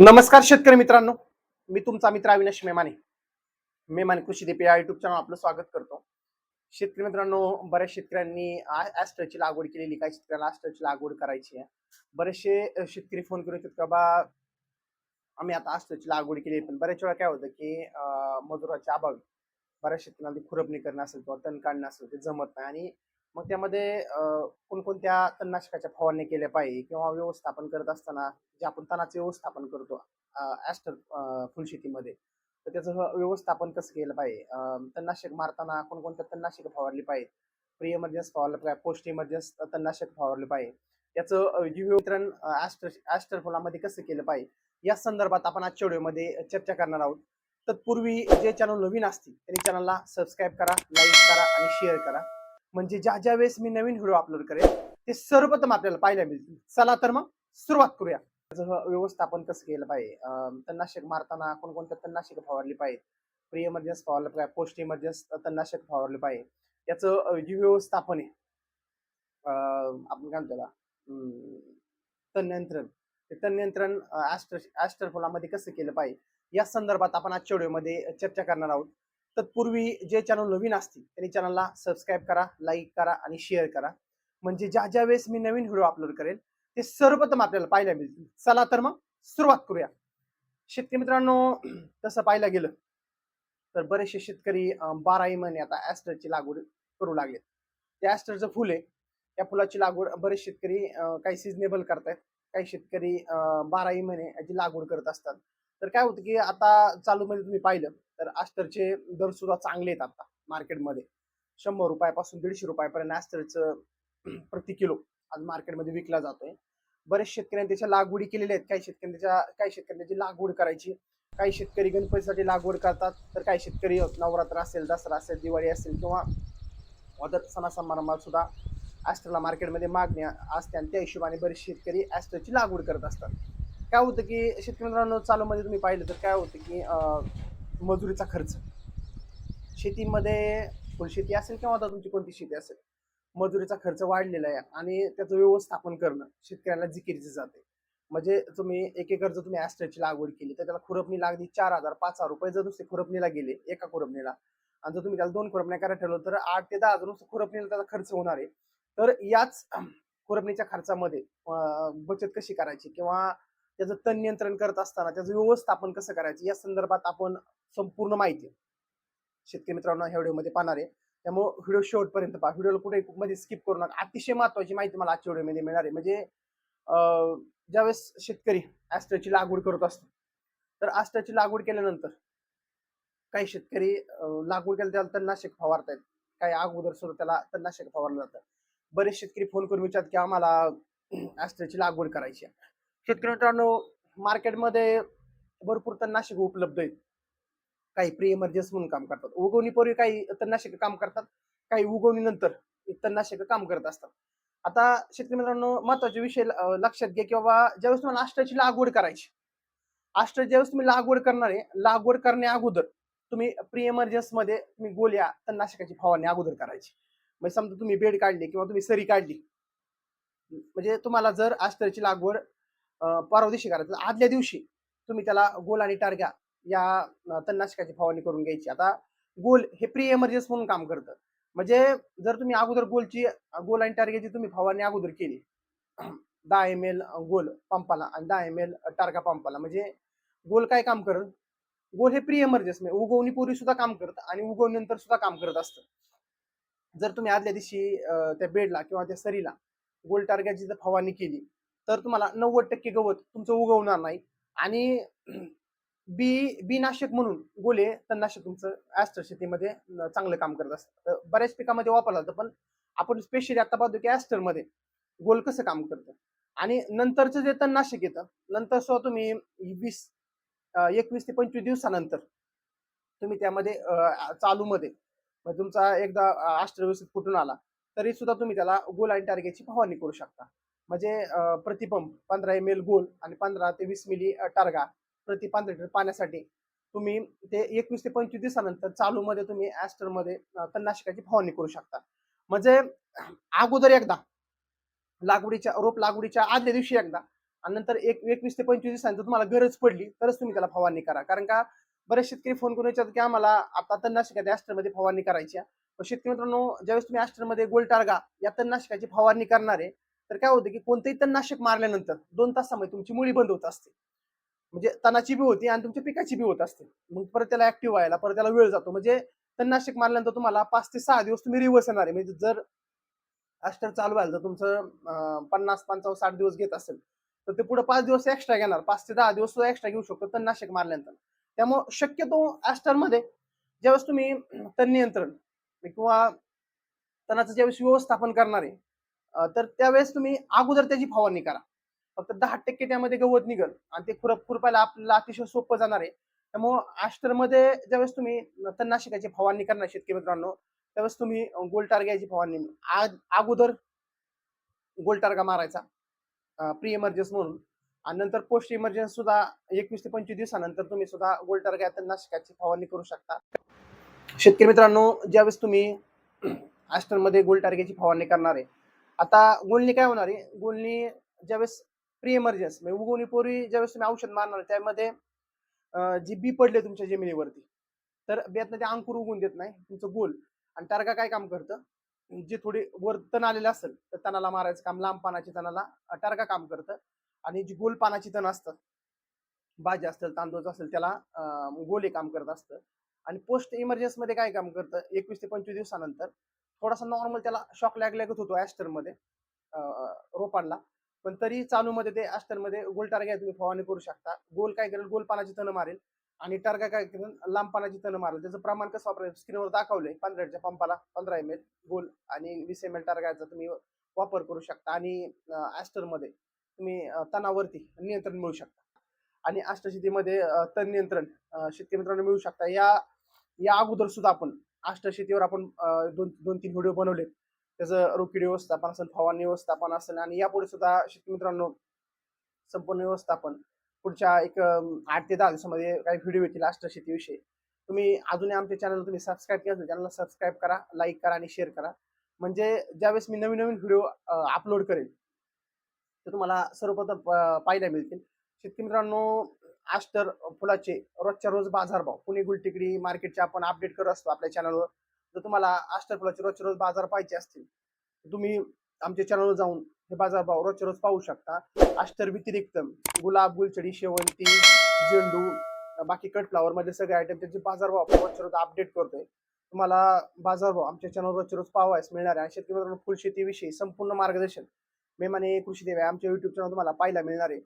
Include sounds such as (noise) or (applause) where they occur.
नमस्कार शेतकरी मित्रांनो. मी तुमचा मित्र अविनाश मेमाने. मेमाने कृषी दीप या युट्यूब चॅनल आपलं स्वागत करतो. शेतकरी मित्रांनो बऱ्याच शेतकऱ्यांनी ॲस्टरची लागवड केलेली. काही शेतकऱ्यांना ॲस्टरची लागवड करायची आहे. बरेचसे शेतकरी फोन करून येतात का बा आम्ही आता ॲस्टरची लागवड केली पण बऱ्याच वेळा काय होतं की मजुराच्या अभावी बऱ्याच शेतकऱ्यांना खुरपणी करणं असेल किंवा तण काढणं असेल ते जमत नाही. आणि मग त्यामध्ये कोणकोणत्या तणनाशकाच्या फवारणी केल्या पाहिजे किंवा व्यवस्थापन करत असताना जे आपण तणाचे व्यवस्थापन करतो ॲस्टर फुलशेतीमध्ये तर त्याचं व्यवस्थापन कसं केलं पाहिजे? तणनाशक मारताना कोणकोणत्या तणनाशक फवारली पाहिजे? प्री इमर्जन्स फवारलं पाहिजे पोस्ट इमर्जन्स तणनाशक फवारलं पाहिजे. त्याचं जीव वितरण ॲस्टर ॲस्टर फुलामध्ये कसं केलं पाहिजे? या संदर्भात आपण आजच्या व्हिडिओमध्ये चर्चा करणार आहोत. तत्पूर्वी जे चॅनल नवीन असतील त्यांनी चॅनलला सबस्क्राईब करा लाईक करा आणि शेअर करा. म्हणजे ज्या ज्या वेळेस मी नवीन व्हिडिओ अपलोड करेल ते सर्वप्रथम आपल्याला पाहायला मिळतील. चला तर मग सुरुवात करूया. त्याचं व्यवस्थापन कसं केलं पाहिजे? तणनाशक मारताना कोणकोणत्या तणनाशक फवारली पाहिजे प्री इमर्जन्स फवारलं पाहिजे पोस्ट इमर्जन्स तणनाशक फवारलं पाहिजे. याचं जी जे व्यवस्थापन आहे आपण काय म्हणतो त्याला? तण नियंत्रण ते तण नियंत्रण ॲस्टर कसं केलं पाहिजे? या संदर्भात आपण आजच्या व्हिडिओमध्ये चर्चा करणार आहोत. तत्पूर्वी जे चॅनल नवीन असतील त्यांनी चॅनलला सबस्क्राईब करा लाईक करा आणि शेअर करा. म्हणजे ज्या ज्या वेळेस मी नवीन व्हिडिओ अपलोड करेल ते सर्वप्रथम आपल्याला पाहायला मिळतील. चला तर मग सुरुवात करूया. शेतकरी मित्रांनो (clears throat) तसं पाहायला गेलं तर बरेचसे शेतकरी बाराही महिने आता ॲस्टरची लागवड करू लागले त्या ॲस्टरचं फुल आहे. त्या फुलाची लागवड बरेच शेतकरी काही सिजनेबल करतायत. काही शेतकरी बाराही महिने याची लागवड करत असतात. तर काय होतं की आता चालू मध्ये तुम्ही पाहिलं तर आस्टरचे दर सुद्धा चांगले आहेत आता मार्केटमध्ये शंभर रुपयापासून दीडशे रुपयापर्यंत अस्टरचं प्रति किलो आज मार्केटमध्ये विकला जातोय. बरेच शेतकऱ्यांनी त्याच्या लागवडी केलेल्या आहेत. काही शेतकऱ्यांनी त्याच्या काही शेतकऱ्यांनी त्याची लागवड करायची. काही शेतकरी गणपतीसाठी लागवड करतात. तर काही शेतकरी नवरात्र असेल दसरा असेल दिवाळी असेल किंवा अदर सणासमारंभात सुद्धा ॲस्ट्रला मार्केटमध्ये मागणी असते आणि त्या हिशोबाने बरेच शेतकरी ॲस्ट्रची लागवड करत असतात. काय होतं की शेतकरी मित्रांनो चालूमध्ये तुम्ही पाहिलं तर काय होतं की मजुरीचा खर्च. शेतीमध्ये फुलशेती असेल किंवा आता तुमची कोणती शेती असेल मजुरीचा खर्च वाढलेला आहे आणि त्याचं व्यवस्थापन करणं शेतकऱ्याला जिकिरीचं जाते. म्हणजे तुम्ही एक एकर जर तुम्ही ॲस्टरची लागवड केली तर त्याला खुरपणी लागली चार हजार पाच हजार रुपये जर नुसते खुरपणीला गेले एका खुरपणीला आणि जर तुम्ही त्याला दोन खुरपण्या करायला ठरवलं तर आठ ते दहा हजार नुसतं खुरपणीला त्याचा खर्च होणार आहे. तर याच खुरपणीच्या खर्चामध्ये बचत कशी करायची किंवा त्याचं तण नियंत्रण करत असताना त्याचं व्यवस्थापन कसं करायचं? या संदर्भात आपण संपूर्ण माहिती शेतकरी मित्रांनो ह्या व्हिडिओमध्ये पाहणार आहे. त्यामुळे व्हिडिओ शेवटपर्यंत पहा. व्हिडिओला कुठे मध्ये स्किप करू नका. अतिशय महत्वाची माहिती मला आजच्या व्हिडिओमध्ये मिळणार आहे. म्हणजे ज्यावेळेस शेतकरी ॲस्टरची लागवड करत असतो तर ॲस्टरची लागवड केल्यानंतर काही शेतकरी लागवड केल्या त्याला तणनाशक फवारतायत. काही अगोदर सुद्धा त्याला तणनाशक फवारलं जातं. बरेच शेतकरी फोन करून विचारतात की आम्हाला ॲस्टरची लागवड करायची आहे. शेतकरी मित्रांनो मार्केटमध्ये भरपूर तणनाशक उपलब्ध आहेत. काही प्री इमर्जन्स म्हणून काम करतात. उगवणीपूर्वी काही तणनाशक काम करतात काही उगवणीनंतर तणनाशक काम करत असतात. आता शेतकरी मित्रांनो महत्त्वाचे विषय लक्षात घ्या की बाबा ज्यावेळेस तुम्हाला आष्ट्राची लागवड करायची आष्ट्र ज्यावेळेस तुम्ही लागवड करणार आहे लागवड करण्या अगोदर तुम्ही प्री इमर्जन्समध्ये तुम्ही गोल्या तणनाशकाची फवारणी अगोदर करायची. म्हणजे समजा तुम्ही बेड काढली किंवा तुम्ही सरी काढली. म्हणजे तुम्हाला जर आष्ट्रची लागवड परवा दिवशी करायचं. आदल्या दिवशी तुम्ही त्याला गोल आणि टारग्या या तणनाशकाची फवारणी करून घ्यायची. आता गोल हे प्री एमर्जन्स म्हणून काम करतं. म्हणजे जर तुम्ही अगोदर गोलची गोल आणि टारग्याची तुम्ही फवारणी अगोदर केली. दहा एम एल गोल पंपाला आणि दहा एम एल टारगा पंपाला. म्हणजे गोल काय काम करत? गोल हे प्री एमर्जन्स म्हणजे उगवणीपूर्वी सुद्धा काम करतं आणि उगवणीनंतर सुद्धा काम करत असतं. जर तुम्ही आदल्या दिवशी त्या बेडला किंवा त्या सरीला गोल टारग्याची जर फवारणी केली तर तुम्हाला नव्वद टक्के गवत तुमचं उगवणार नाही. आणि (clears throat) बी बीनाशक म्हणून गोले तणनाशक तुमचं ॲस्टर शेतीमध्ये चांगलं काम करत असतं. तर बऱ्याच पिकामध्ये वापरलं जातं पण आपण स्पेशली आता पाहतो की ॲस्टरमध्ये गोल कसं काम करतं? आणि नंतरचं जे तणनाशक येतं नंतर सो तुम्ही वीस एकवीस ते पंचवीस दिवसानंतर तुम्ही त्यामध्ये चालूमध्ये म्हणजे तुमचा एकदा आष्ट्र व्यवस्थित फुटून आला तरी सुद्धा तुम्ही त्याला गोल आणि टार्गेटची फवारणी करू शकता. म्हणजे प्रतिपंप पंधरा एम एल गोल आणि पंधरा ते वीस मिली टारगा टार्गा प्रति पंधरा लिटर पाण्यासाठी तुम्ही ते एकवीस ते पंचवीस दिवसानंतर चालूमध्ये तुम्ही ॲस्टरमध्ये तणनाशकाची फवारणी करू शकता. म्हणजे अगोदर एकदा लागवडीच्या रोप लागवडीच्या आदल्या दिवशी एकदा आणि नंतर एक एकवीस ते पंचवीस दिवसानंतर तुम्हाला गरज पडली तरच तुम्ही त्याला फवारणी करा. कारण का बरेच शेतकरी फोन करून विचारतात की आम्हाला आता तणनाशकाच्या ॲस्टरमध्ये फवारणी करायची आहे. शेतकरी मित्रांनो ज्यावेळेस तुम्ही ॲस्टरमध्ये गोल टार्गा या तणनाशकाची फवारणी करणार आहे तर काय होतं की कोणतंही तणनाशक मारल्यानंतर दोन तासामध्ये तुमची मुळी बंद होत असते. म्हणजे तणाची बी होती आणि तुमच्या पिकाची बी होत असते. मग परत त्याला ऍक्टिव्ह व्हायला परत त्याला वेळ जातो. म्हणजे तणनाशक मारल्यानंतर तुम्हाला पाच ते सहा दिवस तुम्ही रिव्हर्स येणार आहे. म्हणजे जर ॲस्टर चालू व्हायला जर तुमचं पन्नास पंचावन्न साठ दिवस घेत असेल तर ते पुढे पाच दिवस एक्स्ट्रा घेणार. पाच ते दहा दिवस एक्स्ट्रा घेऊ शकतो तणनाशक मारल्यानंतर. त्यामुळे शक्यतो ॲस्टरमध्ये ज्यावेळेस तुम्ही तण नियंत्रण किंवा तणाचं ज्यावेळेस व्यवस्थापन करणार आहे तर त्यावेळेस तुम्ही अगोदर त्याची फवारणी करा. फक्त दहा टक्के त्यामध्ये गवत निघल आणि ते खुरप खुरपायला आपल्याला अतिशय सोपं जाणार आहे. त्यामुळं आष्टरमध्ये ज्यावेळेस तुम्ही तणनाशकाची फवारणी करणार शेतकरी मित्रांनो त्यावेळेस तुम्ही गोलटार्ग्याची फवारणी आज अगोदर गोलटार्गा मारायचा प्री इमर्जन्स म्हणून. आणि नंतर पोस्ट इमर्जन्स सुद्धा एकवीस ते पंचवीस दिवसानंतर तुम्ही सुद्धा गोलटार्गा तणनाशकाची फवारणी करू शकता. शेतकरी मित्रांनो ज्यावेळेस तुम्ही (clears throat) आष्टरमध्ये गोलटार्ग्याची फवारणी करणार आहे आता गुलणी काय होणार आहे? गुलणी ज्यावेळेस प्री एमर्जन्स म्हणजे उगवणीपूर्वी ज्यावेळेस तुम्ही औषध मारणार त्यामध्ये जी बी पडले तुमच्या जमिनीवरती तर बेतनं ते अंकुर उगवून देत नाही तुमचं गोल आणि टारगा काय काम करतं? जे थोडी वर तण आलेले असेल तर तणाला मारायचं काम लांब पानाची तणाला टारगा काम करतं. आणि जी गोल पानाची तण असतं भाजी असेल तांदूळ असेल त्याला गोले काम करत असतं. आणि पोस्ट इमर्जन्समध्ये काय काम करतं? एकवीस ते पंचवीस दिवसानंतर थोडासा नॉर्मल त्याला शॉक लागल्यागत होतो ॲस्टरमध्ये रोपांना. पण तरी चालू मध्ये ते ॲस्टरमध्ये गोल टार्गा तुम्ही फवारणी करू शकता. गोल काय करेल? गोल पानाची तण मारेल. आणि टार्गा काय करेल? लांब पानाची तण मारेल. त्याचं प्रमाण कसं वापरेल? स्क्रीनवर दाखवलंय पंधराच्या पंपाला पंधरा एम एल गोल आणि वीस एम एल टार्गाचा तुम्ही वापर करू शकता. आणि ॲस्टरमध्ये तुम्ही तणावरती नियंत्रण मिळू शकता. आणि अष्टशेतीमध्ये तण नियंत्रण शेतकरी मित्रांनो मिळू शकता. या या अगोदर सुद्धा आपण अष्टशेतीवर आपण दोन दोन तीन व्हिडिओ बनवले त्याचं रोकीड व्यवस्थापन असेल फवारणी व्यवस्थापन असेल आणि यापुढे सुद्धा शेतकरी मित्रांनो संपूर्ण व्यवस्थापन. पुढच्या एक आठ ते दहा दिवसामध्ये काही व्हिडिओ येतील अष्टशेतीविषयी. तुम्ही अजूनही आमच्या चॅनल तुम्ही सबस्क्राईब केलं चॅनलला सबस्क्राईब करा लाईक करा आणि शेअर करा. म्हणजे ज्यावेळेस मी नवीन नवीन व्हिडिओ अपलोड करेल ते तुम्हाला सर्वप्रथम प- पाहायला मिळतील. शेतकरी मित्रांनो आस्टर फुलाचे रोजच्या रोज बाजारभाव. पुणे गुलटिकडी मार्केटचे आपण अपडेट करत असतो आपल्या चॅनलवर जर तुम्हाला आस्टर फुलाचे रोजच्या रोज बाजार पाहिजे असतील तर तुम्ही आमच्या चॅनलवर जाऊन हे बाजारभाव रोजच्या रोज पाहू शकता. आस्टर व्यतिरिक्त गुलाब गुलचडी शेवंती झेंडू बाकी कट फ्लावर मध्ये सगळे आयटम त्यांचे बाजारभाव आपण रोजच्या रोज अपडेट करतोय. तुम्हाला बाजारभाव आमच्या चॅनलवर रोजच्या रोज पाहावयास मिळणार आहे. आणि शेतकरी फुलशेतीविषयी संपूर्ण मार्गदर्शन मेमाने कृषी देव आमच्या युट्यूब चॅनल तुम्हाला पाहायला मिळणार आहे.